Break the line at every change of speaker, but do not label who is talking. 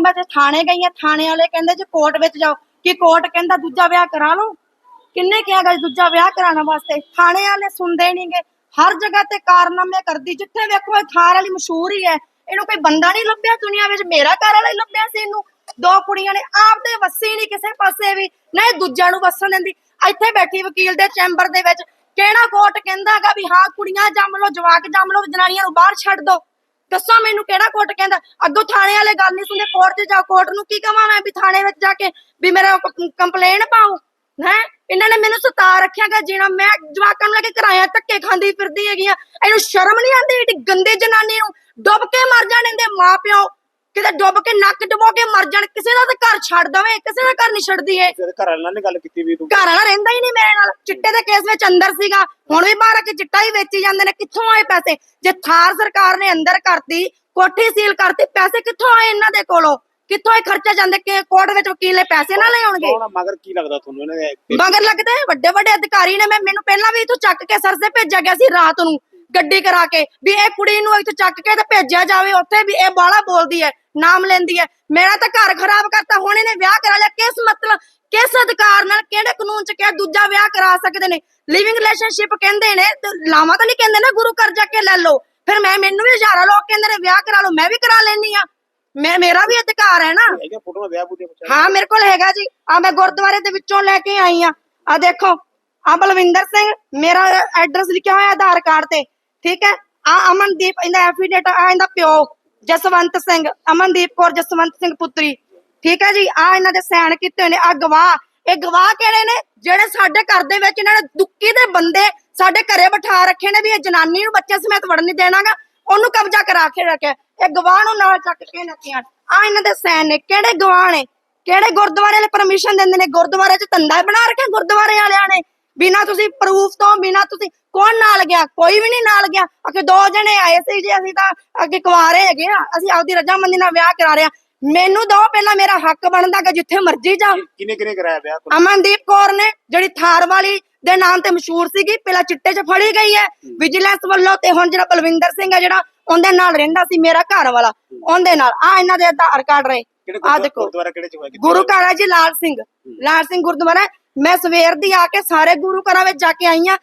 ਮੈਂ ਤੇ ਥਾਣੇ ਗਈ ਆ, ਥਾਣੇ ਵਾਲੇ ਕਹਿੰਦੇ ਜੀ ਕੋਰਟ ਵਿੱਚ ਜਾਓ। ਕਿ ਕੋਰਟ ਕਹਿੰਦਾ ਦੂਜਾ ਵਿਆਹ ਕਰਾ ਲਓ। ਕਿੰਨੇ ਕਿਹਾ ਗਾ ਦੂਜਾ ਵਿਆਹ ਕਰਾਉਣ ਵਾਸਤੇ? ਥਾਣੇ ਵਾਲੇ ਸੁਣਦੇ ਨਹੀਂਗੇ ਹਰ ਜਗ੍ਹਾ ਤੇ ਕਾਰਨਾਮੇ ਕਰਦੀ। ਜਿੱਥੇ ਵੇਖੋ ਇਹ ਥਾਰ ਵਾਲੀ ਮਸ਼ਹੂਰ ਹੀ ਹੈ। ਇਹਨੂੰ ਕੋਈ ਬੰਦਾ ਨਹੀਂ ਲੱਭਿਆ ਦੁਨੀਆ ਵਿੱਚ। ਮੇਰਾ ਘਰ ਵਾਲਾ ਹੀ ਲੱਭਿਆ ਸੀ ਇਹਨੂੰ। ਦੋ ਕੁੜੀਆਂ ਨੇ ਆਪਦੇ ਵਸੀ ਨਹੀਂ ਕਿਸੇ ਪਾਸੇ ਵੀ। ਨਾ ਇਹ ਦੂਜਿਆਂ ਨੂੰ ਵਸਣ ਦਿੰਦੀ। ਇੱਥੇ ਬੈਠੀ ਵਕੀਲ ਦੇ ਚੈਂਬਰ ਦੇ ਵਿੱਚ। ਕਿਹੜਾ ਕੋਰਟ ਕਹਿੰਦਾਗਾ ਵੀ ਹਾਂ, ਕੁੜੀਆਂ ਜੰਮ ਲਓ, ਜਵਾਕ ਜੰਮ ਲਓ, ਜਨਾਨੀਆਂ ਨੂੰ ਬਾਹਰ ਛੱਡ ਦਿਓ ਦੱਸੋ ਮੈਨੂੰ ਕਿਹੜਾ ਕੋਰਟ ਕਹਿੰਦਾ? ਅੱਗੋਂ ਥਾਣੇ ਵਾਲੇ ਗੱਲ ਨਹੀਂ ਸੁਣਦੇ ਕੋਰਟ 'ਚ ਜਾ ਕੋਰਟ ਨੂੰ ਕੀ ਕਹਾਂ ਮੈਂ ਵੀ ਥਾਣੇ ਵਿੱਚ ਜਾ ਕੇ ਵੀ ਮੇਰਾ ਕੰਪਲੇਨ ਪਾਓ, ਹੈ? ਇਹਨਾਂ ਨੇ ਮੈਨੂੰ ਸਤਾ ਰੱਖਿਆਗਾ ਜੀਣਾ ਮੈਂ ਜਵਾਕਾਂ ਨੂੰ ਲੈ ਕੇ ਕਿਰਾਇਆ ਧੱਕੇ ਖਾਂਦੀ ਫਿਰਦੀ ਹੈਗੀ ਆ, ਇਹਨੂੰ ਸ਼ਰਮ ਨਹੀਂ ਆਉਂਦੀ ਏਡੀ ਗੰਦੀ ਜਨਾਨੀ ਨੂੰ? ਡੁੱਬ ਕੇ ਮਰ ਜਾਣ ਇਹਦੇ ਮਾਪਿਓ। ਕਿਤੇ ਡੁੱਬ ਕੇ ਨੱਕ ਡੁਬੋ ਕੇ ਮਰ ਜਾਣ ਕਿਸੇ ਦਾ ਤਾਂ ਘਰ ਛੱਡ ਦਵੇ ਕਿਸੇ ਦਾ ਘਰ ਨਹੀਂ ਛੱਡਦੀ ਏ
ਤੇਰੇ ਘਰ ਵਾਲਿਆਂ ਨੇ ਗੱਲ ਕੀਤੀ ਵੀ ਤੂੰ।
ਘਰ ਵਾਲਾ ਰਹਿੰਦਾ ਹੀ ਨਹੀਂ ਮੇਰੇ ਨਾਲ। ਚਿੱਟੇ ਦੇ ਕੇਸ ਵਿੱਚ ਅੰਦਰ ਸੀਗਾ। ਹੁਣ ਵੀ ਬਾਹਰ ਆ ਕੇ ਚਿੱਟਾ ਹੀ ਵੇਚੀ ਜਾਂਦੇ ਨੇ। ਕਿੱਥੋਂ ਆਏ ਪੈਸੇ? ਜੇ ਥਾਰ ਸਰਕਾਰ ਨੇ ਅੰਦਰ ਕਰਤੀ ਕੋਠੀ ਸੀਲ ਕਰਤੀ ਪੈਸੇ ਕਿੱਥੋਂ ਆਏ ਇਹਨਾਂ ਦੇ ਕੋਲੋਂ? ਕਿੱਥੋਂ ਇਹ ਖਰਚਾ ਜਾਂਦੇ? ਕਿ ਕੋਰਟ ਵਿੱਚ ਵਕੀਲ ਨੇ ਪੈਸੇ ਨਾ ਲੈ ਆਉਣਗੇ?
ਕੌਣ ਆ? ਮਗਰ ਕੀ ਲੱਗਦਾ ਤੁਹਾਨੂੰ ਇਹਨਾਂ ਦੇ?
ਮਗਰ ਲੱਗਦਾ? ਹੈ ਵੱਡੇ ਵੱਡੇ ਅਧਿਕਾਰੀ ਨੇ ਮੈਂ ਮੈਨੂੰ ਪਹਿਲਾਂ ਵੀ ਤੂੰ ਚੱਕ ਕੇ ਸਰਸੇ ਭੇਜਿਆ ਗਿਆ ਸੀ ਰਾਤ ਨੂੰ। ਗੱਡੀ ਕਰਾ ਕੇ ਵੀ ਇਹ ਕੁੜੀ ਨੂੰ ਇੱਥੇ ਚੱਕ ਕੇ ਤੇ ਭੇਜਿਆ ਜਾਵੇ ਉੱਥੇ ਵੀ ਇਹ ਬਾਲਾ ਬੋਲਦੀ ਹੈ ਨਾਮ ਲੈਂਦੀ ਹੈ। ਮੇਰਾ ਤਾਂ ਘਰ ਖਰਾਬ ਕਰਤਾ ਹੁਣ ਇਹਨੇ ਵਿਆਹ ਕਰਾ ਲਿਆ। ਕਿਸ ਮਤਲਬ ਕਿਸ ਅਧਿਕਾਰ ਨਾਲ ਕਿਹੜੇ ਕਾਨੂੰਨ ਚ ਕਿਹਾ ਦੂਜਾ ਵਿਆਹ ਕਰਾ ਸਕਦੇ ਨੇ? ਲਿਵਿੰਗ ਰਿਲੇਸ਼ਨਸ਼ਿਪ ਕਹਿੰਦੇ ਨੇ ਲਾਵਾਂ ਤਾਂ ਨਹੀਂ ਕਹਿੰਦੇ ਨਾ ਗੁਰੂ ਘਰ ਜਾ ਕੇ ਲੈ ਲਓ। ਫਿਰ ਮੈਂ ਮੈਨੂੰ ਵੀ ਹਜ਼ਾਰਾਂ ਲੋਕ ਕਹਿੰਦੇ ਨੇ ਵਿਆਹ ਕਰਾ ਲਓ ਮੈਂ ਵੀ ਕਰਾ ਲੈਣੀ ਆ ਮੈਂ ਮੇਰਾ ਵੀ ਅਧਿਕਾਰ ਹੈ ਨਾ। ਹਾਂ ਮੇਰੇ ਕੋਲ ਹੈਗਾ ਜੀ। ਆ ਮੈਂ ਗੁਰਦੁਆਰੇ ਦੇ ਵਿੱਚੋਂ ਲੈ ਕੇ ਆਈ ਆ ਆ ਦੇਖੋ ਆ ਬਲਵਿੰਦਰ ਸਿੰਘ ਮੇਰਾ ਐਡਰੈਸ ਲਿਖਿਆ ਹੋਇਆ ਆਧਾਰ ਕਾਰਡ ਤੇ। ਠੀਕ ਹੈ? ਆ ਅਮਨਦੀਪ, ਇਹਦਾ ਐਫੀਡੇਟ ਆ ਇਹਦਾ ਪਿਓ, ਜਸਵੰਤ ਸਿੰਘ। ਅਮਨਦੀਪ ਕੌਰ, ਜਸਵੰਤ ਸਿੰਘ ਪੁੱਤਰੀ। ਠੀਕ ਹੈ ਜੀ? ਆ ਇਹਨਾਂ ਦੇ ਸਾਈਨ ਕੀਤੇ ਹੋਏ ਨੇ। ਆ ਗਵਾਹ। ਇਹ ਗਵਾਹ ਕਿਹੜੇ ਨੇ? ਜਿਹੜੇ ਸਾਡੇ ਘਰ ਦੇ ਵਿੱਚ ਇਹਨਾਂ ਨੇ ਦੁੱਕੀ ਦੇ ਬੰਦੇ ਸਾਡੇ ਘਰੇ ਬਿਠਾ ਰੱਖੇ ਨੇ ਵੀ ਇਹ ਜਨਾਨੀ ਨੂੰ ਬੱਚੇ ਸਮੇਤ ਵੜਨ ਨਹੀਂ ਦੇਣਾਗਾ। ਉਹਨੂੰ ਕਬਜ਼ਾ ਕਰਾ ਕੇ ਰੱਖਿਆ। ਇਹ ਗਵਾਹ ਨੂੰ ਨਾਲ ਚੱਕ ਕੇ ਨੱਤੀਆਂ ਆ ਇਹਨਾਂ ਦੇ ਸਾਈਨ ਨੇ। ਕਿਹੜੇ ਗਵਾਹ ਨੇ? ਕਿਹੜੇ ਗੁਰਦੁਆਰੇ ਵਾਲੇ ਪਰਮਿਸ਼ਨ ਦਿੰਦੇ ਨੇ? ਗੁਰਦੁਆਰੇ 'ਚ ਧੰਦਾ ਬਣਾ ਰੱਖਿਆ ਗੁਰਦੁਆਰੇ ਵਾਲਿਆਂ ਨੇ? ਬਿਨਾ ਤੁਸੀਂ ਪ੍ਰੂਫ ਤੋਂ ਬਿਨਾ ਤੁਸੀਂ ਕੌਣ ਨਾਲ ਗਿਆ? ਕੋਈ ਵੀ ਨਹੀਂ ਨਾਲ ਗਿਆ। ਅਕੇ ਦੋ ਜਣੇ ਆਏ ਸੀ ਜੀ ਅਸੀਂ ਤਾਂ ਅੱਗੇ ਕੁਆਰੇ ਹੈਗੇ ਆ। ਅਸੀਂ ਆਪਦੀ ਰਜਾਮੰਦੀ ਨਾਲ ਵਿਆਹ ਕਰਾ ਰਹੇ ਆ। ਮੈਨੂੰ ਦੋ ਪਹਿਲਾਂ ਮੇਰਾ ਹੱਕ ਬਣਦਾ ਕਿ ਜਿੱਥੇ ਮਰਜ਼ੀ ਜਾ।
ਕਿਨੇ ਕਿਨੇ ਕਰਾਇਆ ਵਿਆਹ ਤੁਹਾਨੂੰ?
ਅਮਨਦੀਪ ਕੌਰ ਨੇ ਜਿਹੜੀ ਥਾਰ ਵਾਲੀ ਦੇ ਨਾਮ ਤੇ ਮਸ਼ਹੂਰ ਸੀਗੀ ਪਹਿਲਾਂ ਚਿੱਟੇ 'ਚ ਫੜੀ ਗਈ ਹੈ। ਵਿਜੀਲੈਂਸ ਵੱਲੋਂ ਤੇ ਹੁਣ ਜਿਹੜਾ ਬਲਵਿੰਦਰ ਸਿੰਘ ਹੈ ਜਿਹੜਾ ਉਹਦੇ ਨਾਲ ਰਹਿੰਦਾ ਸੀ ਮੇਰਾ ਘਰ ਵਾਲਾ ਉਹਦੇ ਨਾਲ। ਆ ਇਹਨਾਂ ਦੇ ਆਧਾਰ ਕਾਰਡ ਰਹੇ
ਕਿਹੜੇ
ਆ
ਗੁਰਦੁਆਰਾ
ਦੇਖੋ।
ਗੁਰਦੁਆਰਾ ਕਿਹੜੇ ਚ ਹੋਇਆ? ਕਿੱਥੇ
ਗੁਰੂ
ਹੋਇਆ?
ਘਰ ਹੈ ਜੀ ਲਾਲ ਸਿੰਘ। ਲਾਲ ਸਿੰਘ ਗੁਰਦੁਆਰਾ ਹੈ। ਮੈਂ ਸਵੇਰ ਦੀ ਆ ਕੇ ਸਾਰੇ ਗੁਰੂ ਘਰਾਂ ਵਿੱਚ ਜਾ ਕੇ ਆਈ ਆ।